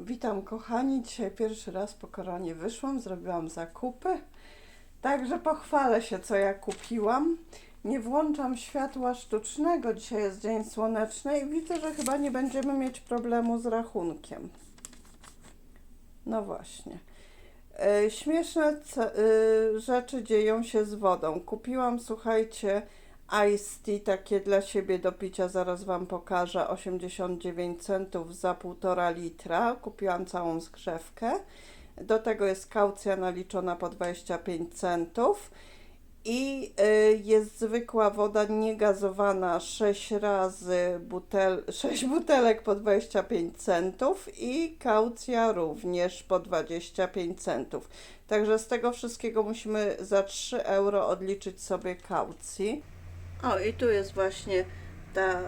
Witam kochani, dzisiaj pierwszy raz po koronie wyszłam, zrobiłam zakupy. Także pochwalę się, co ja kupiłam. Nie włączam światła sztucznego, dzisiaj jest dzień słoneczny i widzę, że chyba nie będziemy mieć problemu z rachunkiem. No właśnie. E, Śmieszne y, rzeczy dzieją się z wodą. Kupiłam, słuchajcie, Ice tea takie dla siebie do picia, zaraz Wam pokażę, 89 centów za 1,5 litra. Kupiłam całą zgrzewkę. Do tego jest kaucja naliczona po 25 centów. I y, jest zwykła woda niegazowana 6 razy butel, 6 butelek po 25 centów i kaucja również po 25 centów. Także z tego wszystkiego musimy za 3 euro odliczyć sobie kaucji. O, i tu jest właśnie ta e,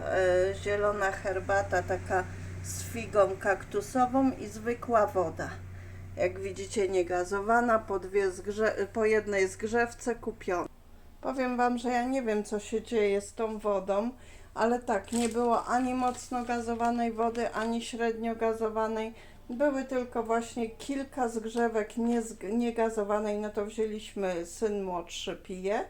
zielona herbata, taka z figą kaktusową i zwykła woda. Jak widzicie, niegazowana, po, dwie zgrze- po jednej zgrzewce kupiona. Powiem Wam, że ja nie wiem, co się dzieje z tą wodą, ale tak, nie było ani mocno gazowanej wody, ani średnio gazowanej. Były tylko właśnie kilka zgrzewek niezg- niegazowanej, no to wzięliśmy, syn młodszy pije.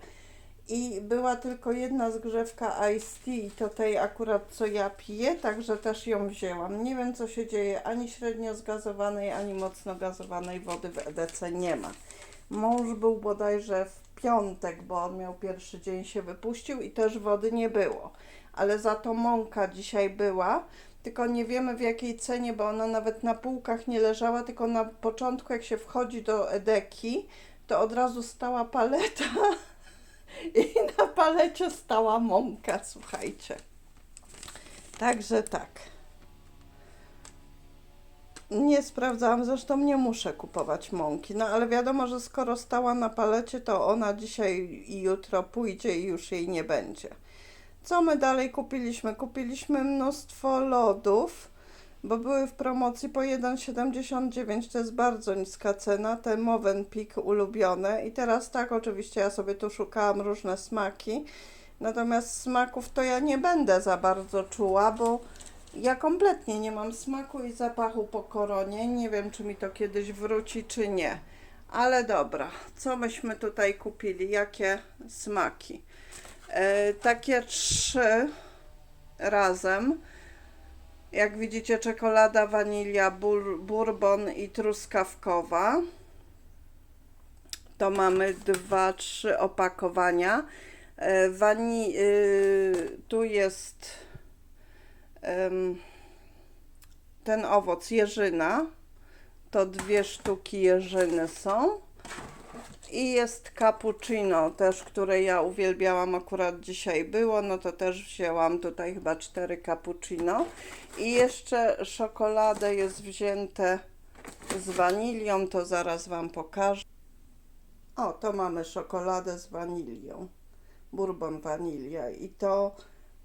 I była tylko jedna zgrzewka Ice Tea i to tej akurat co ja piję, także też ją wzięłam. Nie wiem co się dzieje, ani średnio zgazowanej, ani mocno gazowanej wody w EDC nie ma. Mąż był bodajże w piątek, bo on miał pierwszy dzień się wypuścił i też wody nie było. Ale za to mąka dzisiaj była, tylko nie wiemy w jakiej cenie, bo ona nawet na półkach nie leżała, tylko na początku jak się wchodzi do Edeki, to od razu stała paleta i na palecie stała mąka, słuchajcie. Także tak. Nie sprawdzałam, zresztą nie muszę kupować mąki, no ale wiadomo, że skoro stała na palecie, to ona dzisiaj i jutro pójdzie i już jej nie będzie. Co my dalej kupiliśmy? Kupiliśmy mnóstwo lodów, bo były w promocji po 1,79, to jest bardzo niska cena, te Movenpick ulubione i teraz tak, oczywiście ja sobie tu szukałam różne smaki, natomiast smaków to ja nie będę za bardzo czuła, bo ja kompletnie nie mam smaku i zapachu po koronie, nie wiem czy mi to kiedyś wróci czy nie, ale dobra, co myśmy tutaj kupili, jakie smaki? E, takie trzy razem. Jak widzicie, czekolada, wanilia, bur, bourbon i truskawkowa. To mamy dwa, trzy opakowania. E, Wani, y, tu jest em, ten owoc jeżyna. To dwie sztuki jeżyny są. I jest cappuccino też, które ja uwielbiałam, akurat dzisiaj było, no to też wzięłam tutaj chyba cztery cappuccino. I jeszcze czekoladę jest wzięte z wanilią, to zaraz Wam pokażę. O, to mamy czekoladę z wanilią, bourbon wanilia i to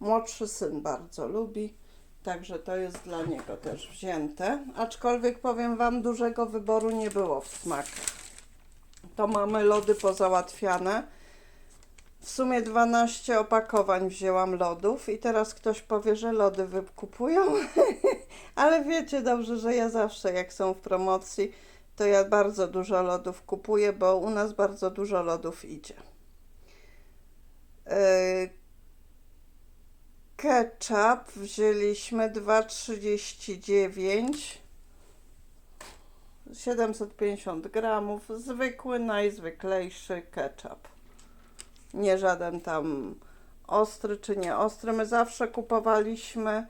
młodszy syn bardzo lubi. Także to jest dla niego też wzięte. Aczkolwiek powiem Wam, dużego wyboru nie było w smakach to mamy lody pozałatwiane. W sumie 12 opakowań wzięłam lodów i teraz ktoś powie, że lody wykupują, ale wiecie dobrze, że ja zawsze jak są w promocji, to ja bardzo dużo lodów kupuję, bo u nas bardzo dużo lodów idzie. Yy, Ketchup wzięliśmy 2,39 750 gramów, zwykły, najzwyklejszy ketchup. Nie żaden tam ostry czy nie ostry. My zawsze kupowaliśmy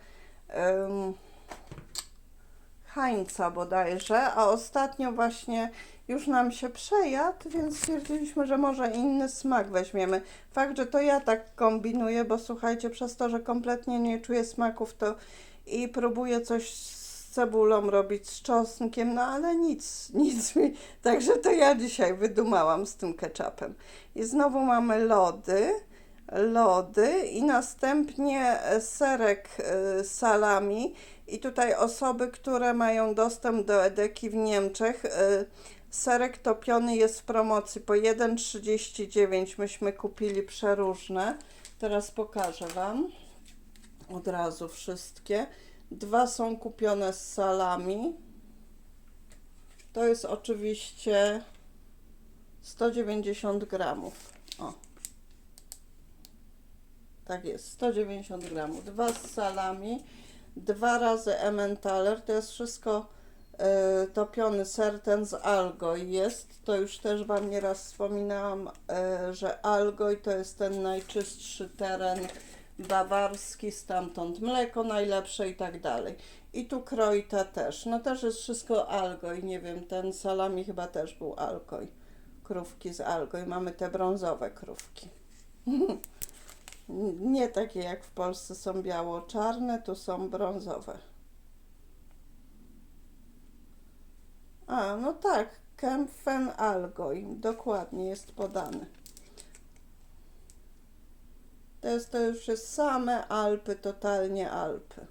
um, Heinza bodajże, a ostatnio właśnie już nam się przejadł, więc stwierdziliśmy, że może inny smak weźmiemy. Fakt, że to ja tak kombinuję, bo słuchajcie, przez to, że kompletnie nie czuję smaków, to i próbuję coś cebulą robić, z czosnkiem, no ale nic, nic mi. Także to ja dzisiaj wydumałam z tym ketchupem. I znowu mamy lody, lody i następnie serek y, salami. I tutaj osoby, które mają dostęp do Edeki w Niemczech, y, serek topiony jest w promocji po 1,39 myśmy kupili przeróżne. Teraz pokażę Wam od razu wszystkie. Dwa są kupione z salami. To jest oczywiście 190 gramów. O. Tak jest, 190 gramów. Dwa z salami, dwa razy Emmentaler. To jest wszystko e, topiony ser ten z Algoi jest. To już też Wam nieraz wspominałam, e, że Algoi to jest ten najczystszy teren bawarski, stamtąd mleko najlepsze i tak dalej. I tu krojta też. No też jest wszystko Algoi, nie wiem, ten salami chyba też był Algoi. Krówki z Algoi. Mamy te brązowe krówki. Nie takie jak w Polsce są biało-czarne, tu są brązowe. A, no tak, Kempfen Algoi, dokładnie jest podany. To jest to już jest same Alpy, totalnie Alpy.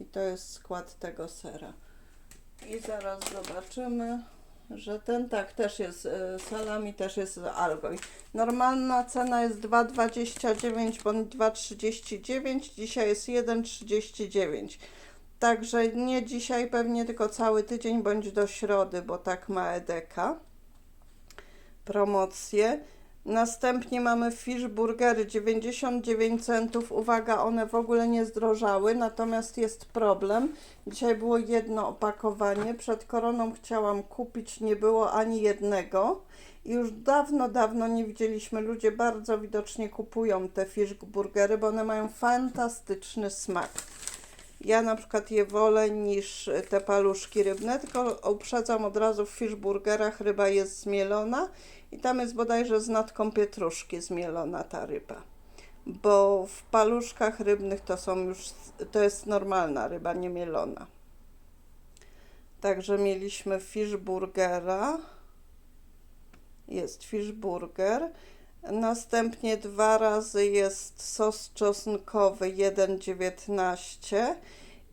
I to jest skład tego sera. I zaraz zobaczymy, że ten tak też jest, y, salami też jest z Algoi. Normalna cena jest 2,29 bądź 2,39, dzisiaj jest 1,39. Także nie dzisiaj, pewnie tylko cały tydzień bądź do środy, bo tak ma Edeka. Promocje. Następnie mamy fish burgery 99 centów. Uwaga, one w ogóle nie zdrożały, natomiast jest problem. Dzisiaj było jedno opakowanie. Przed koroną chciałam kupić, nie było ani jednego. I już dawno, dawno nie widzieliśmy. Ludzie bardzo widocznie kupują te fish burgery, bo one mają fantastyczny smak. Ja na przykład je wolę niż te paluszki rybne, tylko uprzedzam od razu w fish burgerach ryba jest zmielona i tam jest bodajże z natką pietruszki zmielona ta ryba. Bo w paluszkach rybnych to są już, to jest normalna ryba, nie mielona. Także mieliśmy fish burgera. Jest fish burger. Następnie dwa razy jest sos czosnkowy 1,19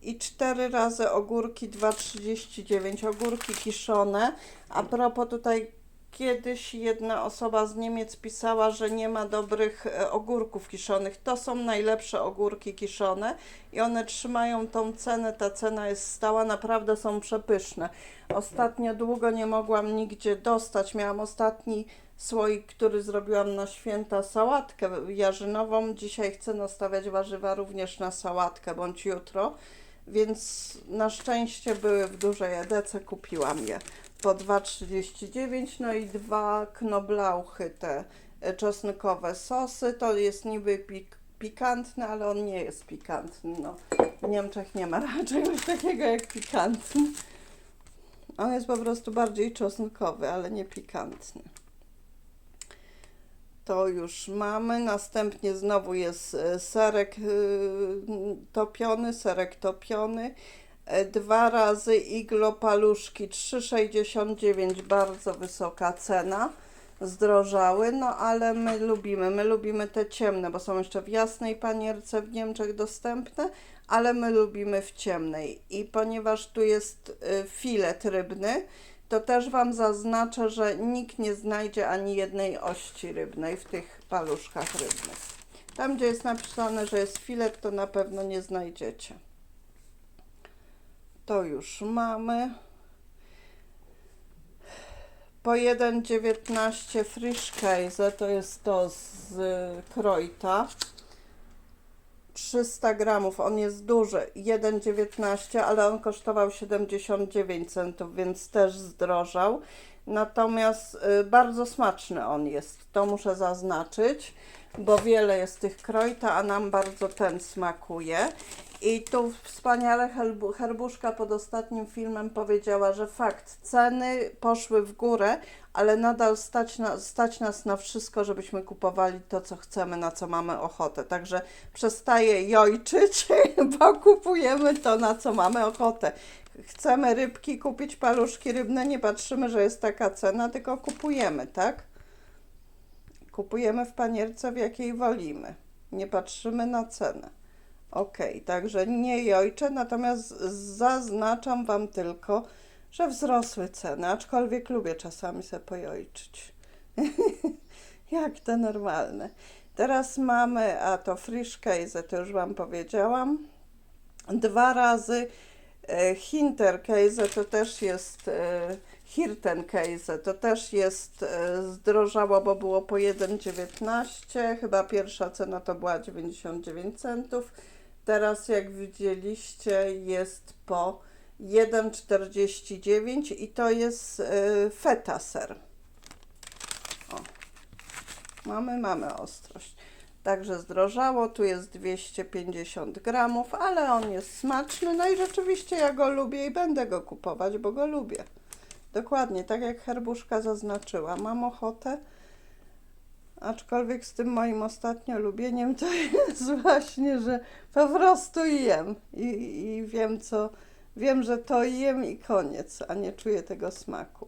i cztery razy ogórki 2,39. Ogórki kiszone. A propos tutaj kiedyś jedna osoba z Niemiec pisała, że nie ma dobrych e, ogórków kiszonych. To są najlepsze ogórki kiszone i one trzymają tą cenę. Ta cena jest stała, naprawdę są przepyszne. Ostatnio długo nie mogłam nigdzie dostać. Miałam ostatni słoik, który zrobiłam na święta sałatkę jarzynową. Dzisiaj chcę nastawiać warzywa również na sałatkę bądź jutro. Więc na szczęście były w dużej edece, kupiłam je po 2,39, no i dwa knoblauchy te e, czosnkowe sosy. To jest niby pik pikantny, ale on nie jest pikantny. No, w Niemczech nie ma raczej czegoś takiego jak pikantny. On jest po prostu bardziej czosnkowy, ale nie pikantny. To już mamy. Następnie znowu jest e, serek y, topiony, serek topiony. E, Dwa razy iglo paluszki 3,69 bardzo wysoka cena. Zdrożały, no ale my lubimy. My lubimy te ciemne, bo są jeszcze w jasnej panierce w Niemczech dostępne, ale my lubimy w ciemnej. I ponieważ tu jest y, filet rybny, to też Wam zaznaczę, że nikt nie znajdzie ani jednej ości rybnej w tych paluszkach rybnych. Tam, gdzie jest napisane, że jest filet, to na pewno nie znajdziecie. To już mamy. Po 1,19 Frischkäse, to jest to z Krojta. 300 gramów, on jest duży, 1,19, ale on kosztował 79 centów, więc też zdrożał. Natomiast y, bardzo smaczny on jest, to muszę zaznaczyć, bo wiele jest tych krojta, a nam bardzo ten smakuje. I tu wspaniale Herbuszka pod ostatnim filmem powiedziała, że fakt, ceny poszły w górę, ale nadal stać, na, stać nas na wszystko, żebyśmy kupowali to, co chcemy, na co mamy ochotę. Także przestaję jojczyć, bo kupujemy to, na co mamy ochotę. Chcemy rybki kupić, paluszki rybne, nie patrzymy, że jest taka cena, tylko kupujemy, tak? Kupujemy w panierce, w jakiej wolimy. Nie patrzymy na cenę. Ok, także nie jojczę, natomiast zaznaczam Wam tylko, że wzrosły ceny, aczkolwiek lubię czasami sobie pojojczyć. Jak to normalne. Teraz mamy, a to Frischkäse, to już Wam powiedziałam, dwa razy E, Hinterkäse to też jest Hirtenkäse, to też jest e, zdrożało, bo było po 1,19, chyba pierwsza cena to była 99 centów. Teraz jak widzieliście jest po 1,49 i to jest e, feta ser. O. Mamy, mamy ostrość. Także zdrożało, tu jest 250 gramów, ale on jest smaczny, no i rzeczywiście ja go lubię i będę go kupować, bo go lubię. Dokładnie, tak jak herbuszka zaznaczyła. Mam ochotę, aczkolwiek z tym moim ostatnio lubieniem to jest właśnie, że po prostu jem i, i wiem co, wiem, że to jem i koniec, a nie czuję tego smaku.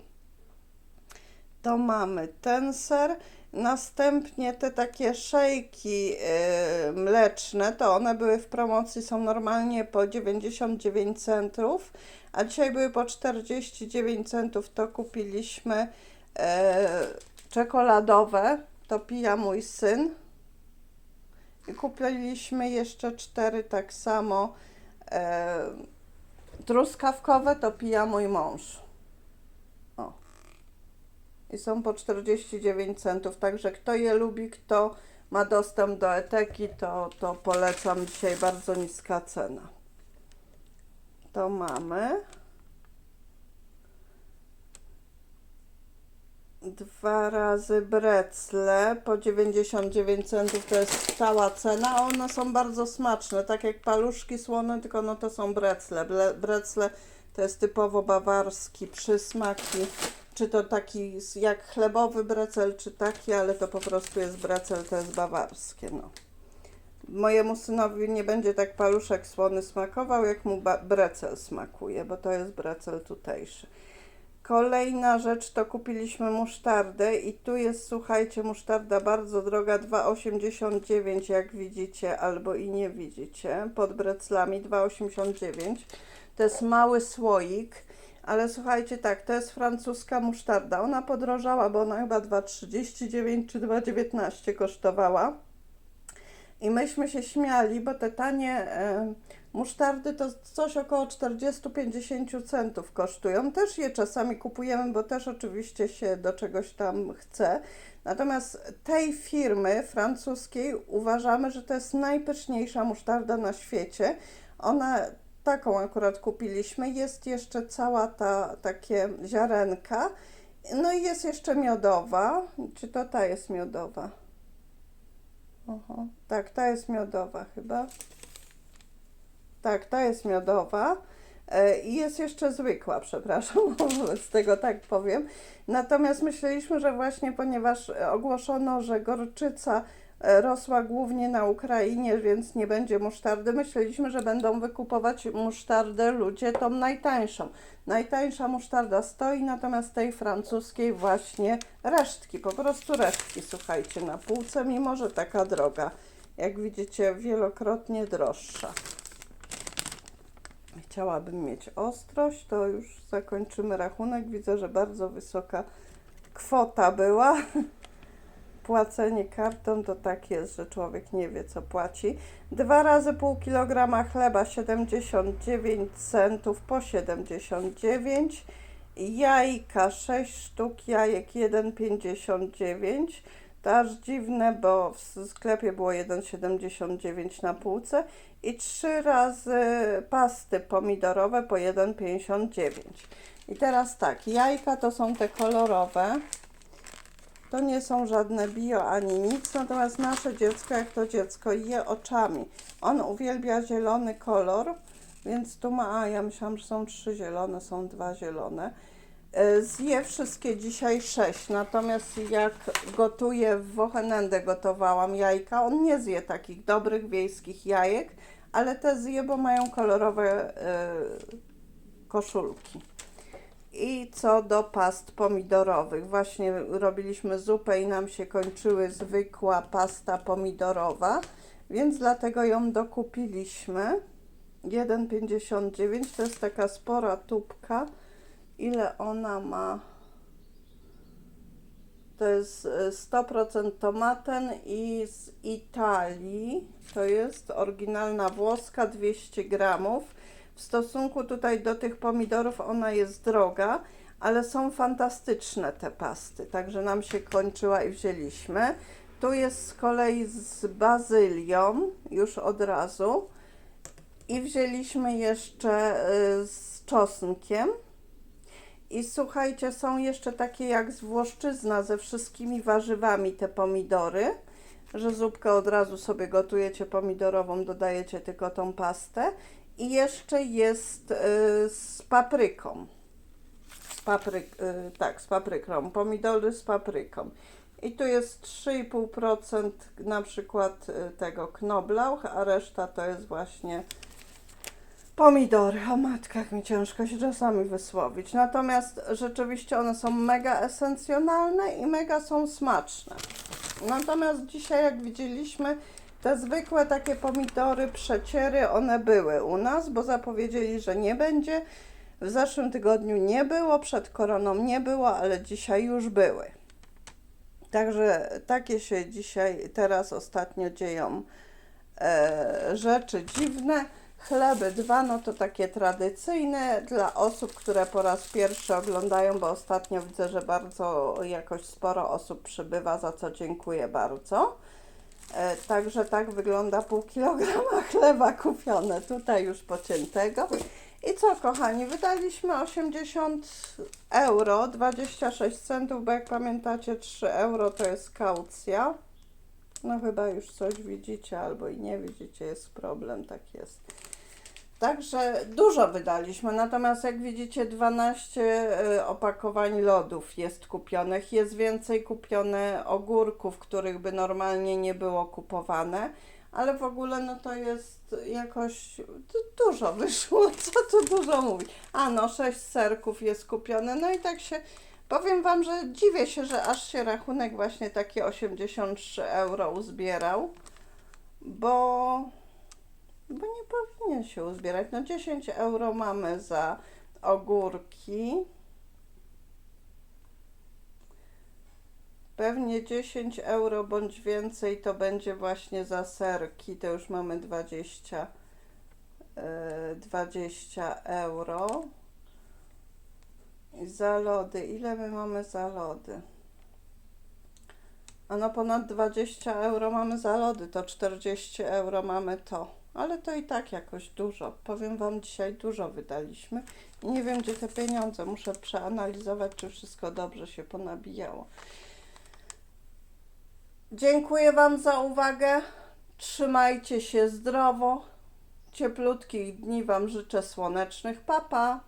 To mamy ten ser. Następnie te takie szejki yy, mleczne, to one były w promocji, są normalnie po 99 centów, a dzisiaj były po 49 centów, to kupiliśmy yy, czekoladowe, to pija mój syn. I kupiliśmy jeszcze cztery tak samo yy, truskawkowe, to pija mój mąż. I są po 49 centów. Także kto je lubi, kto ma dostęp do eteki, to, to polecam dzisiaj bardzo niska cena. To mamy. Dwa razy brecle po 99 centów to jest stała cena. One są bardzo smaczne, tak jak paluszki słone, tylko no to są brecle. Brecle to jest typowo bawarski przysmak i czy to taki jak chlebowy brecel, czy taki, ale to po prostu jest brecel, to jest bawarskie, no. Mojemu synowi nie będzie tak paluszek słony smakował, jak mu brecel smakuje, bo to jest brecel tutejszy. Kolejna rzecz to kupiliśmy musztardę i tu jest, słuchajcie, musztarda bardzo droga, 2,89 jak widzicie, albo i nie widzicie, pod breclami 2,89. To jest mały słoik, ale słuchajcie, tak, to jest francuska musztarda. Ona podrożała, bo ona chyba 2,39 czy 2,19 kosztowała. I myśmy się śmiali, bo te tanie e, musztardy to coś około 40-50 centów kosztują. Też je czasami kupujemy, bo też oczywiście się do czegoś tam chce. Natomiast tej firmy francuskiej uważamy, że to jest najpyszniejsza musztarda na świecie. Ona taką akurat kupiliśmy. Jest jeszcze cała ta takie ziarenka. No i jest jeszcze miodowa. Czy to ta jest miodowa? Oho, tak, ta jest miodowa chyba. Tak, ta jest miodowa. E, I jest jeszcze zwykła, przepraszam, z tego tak powiem. Natomiast myśleliśmy, że właśnie ponieważ ogłoszono, że gorczyca rosła głównie na Ukrainie, więc nie będzie musztardy, myśleliśmy, że będą wykupować musztardę ludzie tą najtańszą. Najtańsza musztarda stoi, natomiast tej francuskiej właśnie resztki, po prostu resztki, słuchajcie, na półce, mimo że taka droga. Jak widzicie, wielokrotnie droższa. Chciałabym mieć ostrość, to już zakończymy rachunek. Widzę, że bardzo wysoka kwota była. Płacenie kartą to tak jest, że człowiek nie wie, co płaci. Dwa razy pół kilograma chleba 79 centów po 79. Jajka 6 sztuk, jajek 1,59. To aż dziwne, bo w sklepie było 1,79 na półce i trzy razy pasty pomidorowe po 1,59. I teraz tak, jajka to są te kolorowe. To nie są żadne bio ani nic, natomiast nasze dziecko, jak to dziecko, je oczami. On uwielbia zielony kolor, więc tu ma, a ja myślałam, że są trzy zielone, są dwa zielone. E, Zje wszystkie dzisiaj sześć, natomiast jak gotuję w Wochenendę gotowałam jajka, on nie zje takich dobrych wiejskich jajek, ale te zje, bo mają kolorowe e, koszulki. I co do past pomidorowych, właśnie robiliśmy zupę i nam się kończyły zwykła pasta pomidorowa, więc dlatego ją dokupiliśmy. 1,59 to jest taka spora tubka. Ile ona ma? To jest e, 100% tomaten i z Italii. To jest oryginalna włoska 200 gramów. W stosunku tutaj do tych pomidorów ona jest droga, ale są fantastyczne te pasty, także nam się kończyła i wzięliśmy. Tu jest z kolei z bazylią, już od razu. I wzięliśmy jeszcze y, z czosnkiem. I słuchajcie, są jeszcze takie jak z Włoszczyzna ze wszystkimi warzywami te pomidory, że zupkę od razu sobie gotujecie pomidorową, dodajecie tylko tą pastę. I jeszcze jest y, z papryką. Z papryk, y, tak, z papryką. Pomidory z papryką. I tu jest 3,5% na przykład y, tego knoblauch, a reszta to jest właśnie pomidory. O matka, jak mi ciężko się czasami wysłowić. Natomiast rzeczywiście one są mega esencjonalne i mega są smaczne. Natomiast dzisiaj, jak widzieliśmy, te zwykłe takie pomidory, przeciery, one były u nas, bo zapowiedzieli, że nie będzie. W zeszłym tygodniu nie było, przed koroną nie było, ale dzisiaj już były. Także takie się dzisiaj, teraz ostatnio dzieją e, rzeczy dziwne. Chleby dwa, no to takie tradycyjne dla osób, które po raz pierwszy oglądają, bo ostatnio widzę, że bardzo jakoś sporo osób przybywa, za co dziękuję bardzo. E, Także tak wygląda pół kilograma chleba kupione tutaj już pociętego. I co kochani, wydaliśmy 80 euro, 26 centów, bo jak pamiętacie 3 euro to jest kaucja. No chyba już coś widzicie albo i nie widzicie, jest problem, tak jest. Także dużo wydaliśmy, natomiast jak widzicie 12 y, opakowań lodów jest kupionych, jest więcej kupione ogórków, których by normalnie nie było kupowane, ale w ogóle no to jest jakoś du- dużo wyszło, co tu dużo mówić. A no, 6 serków jest kupione, no i tak się powiem Wam, że dziwię się, że aż się rachunek właśnie takie 83 euro uzbierał, bo bo nie powinien się uzbierać. No 10 euro mamy za ogórki. Pewnie 10 euro bądź więcej to będzie właśnie za serki. To już mamy 20, e, 20 euro. I za lody. Ile my mamy za lody? A no ponad 20 euro mamy za lody, to 40 euro mamy to. Ale to i tak jakoś dużo. Powiem Wam, dzisiaj dużo wydaliśmy nie wiem, gdzie te pieniądze. Muszę przeanalizować, czy wszystko dobrze się ponabijało. Dziękuję Wam za uwagę. Trzymajcie się zdrowo. Cieplutkich dni Wam życzę słonecznych. Papa. Pa.